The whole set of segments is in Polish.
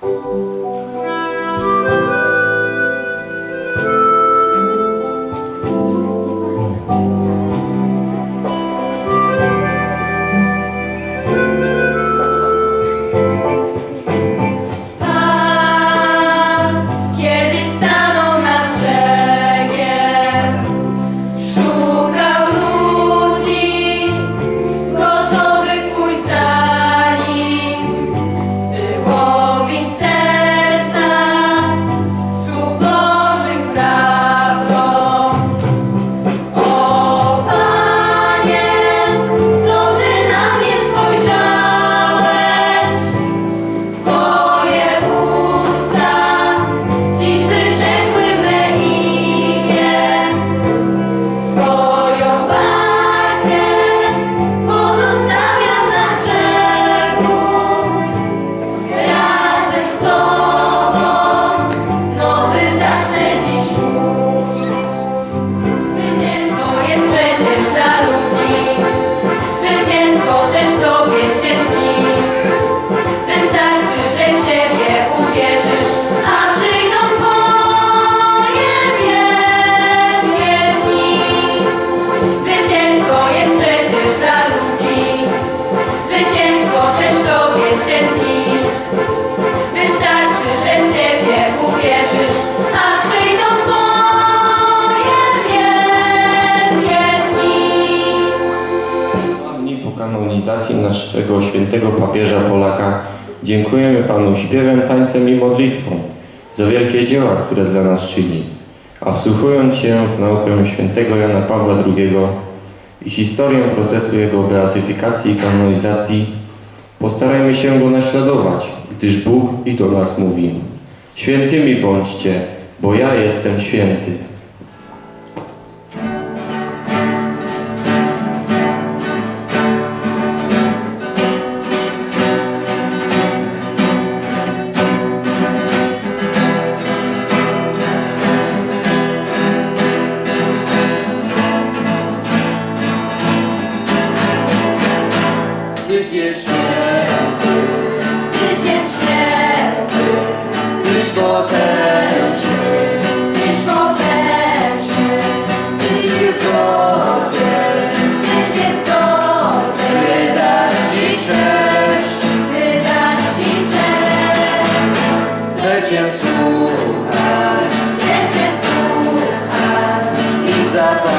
Música naszego świętego papieża Polaka dziękujemy Panu śpiewem, tańcem i modlitwą za wielkie dzieła, które dla nas czyni. A wsłuchując się w naukę świętego Jana Pawła II i historię procesu jego beatyfikacji i kanonizacji, postarajmy się go naśladować, gdyż Bóg i do nas mówi. Świętymi bądźcie, bo ja jestem święty. Chcecie słuchać, chcecie słuchać i za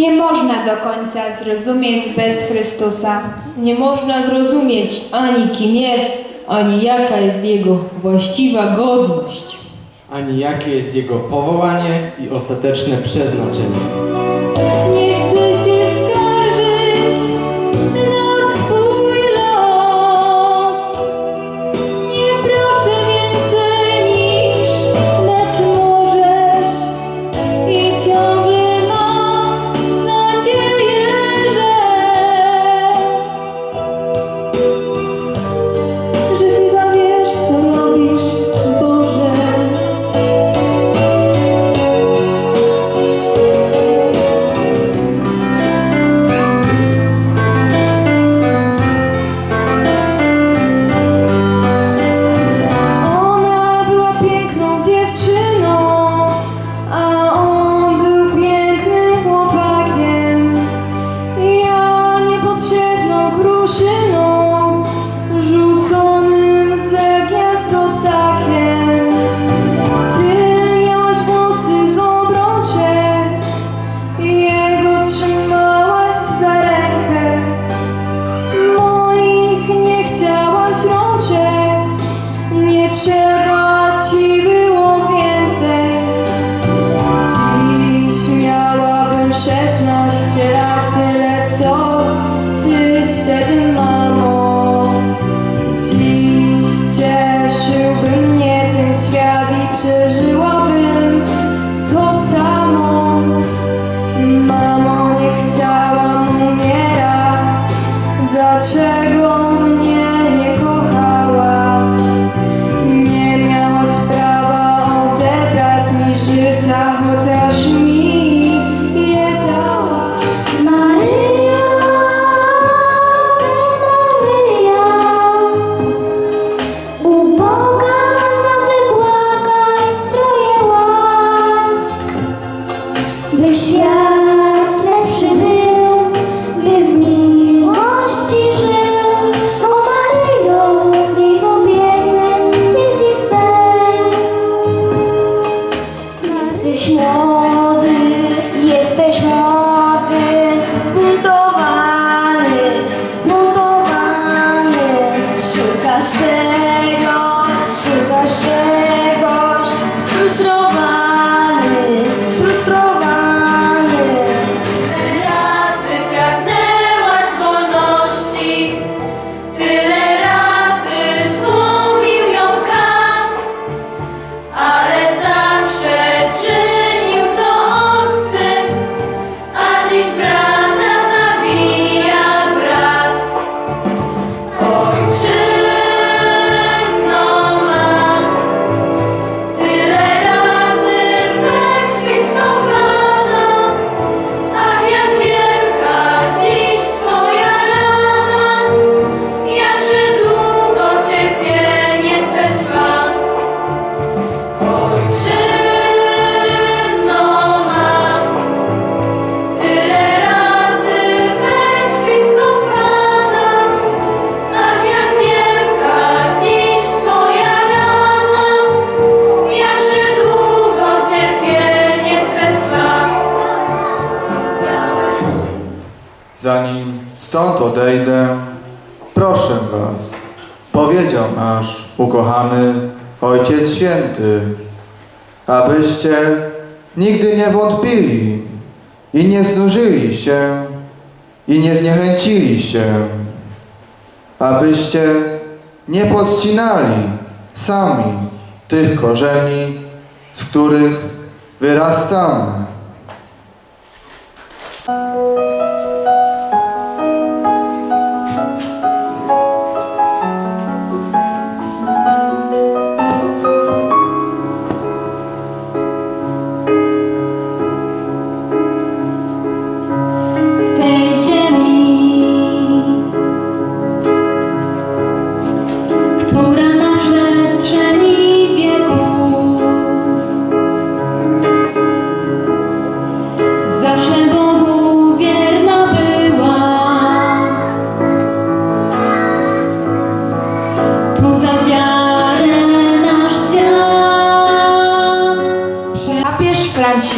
nie można do końca zrozumieć bez Chrystusa. Nie można zrozumieć ani kim jest, ani jaka jest jego właściwa godność, ani jakie jest jego powołanie i ostateczne przeznaczenie. Nie chcę się skarżyć. kochany Ojciec Święty, abyście nigdy nie wątpili i nie znużyli się i nie zniechęcili się, abyście nie podcinali sami tych korzeni, z których wyrastamy.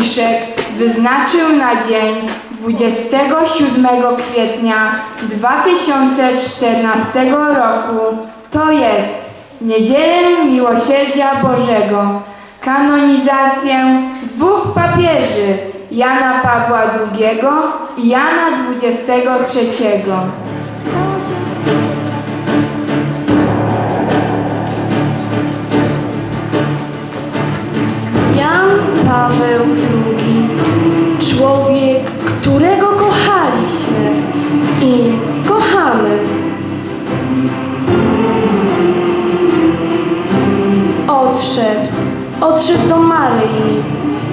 Franciszek wyznaczył na dzień 27 kwietnia 2014 roku, to jest Niedzielę Miłosierdzia Bożego, kanonizację dwóch papieży, Jana Pawła II i Jana XXIII.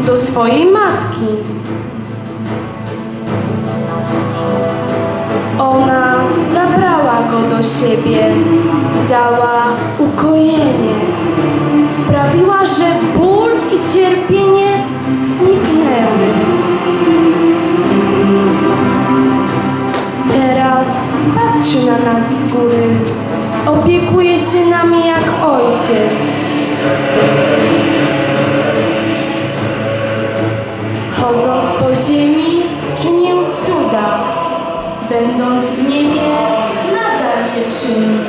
Do swojej matki. Ona zabrała go do siebie, dała ukojenie, sprawiła, że ból i cierpienie zniknęły. Teraz patrzy na nas z góry, opiekuje się nami jak ojciec. soon.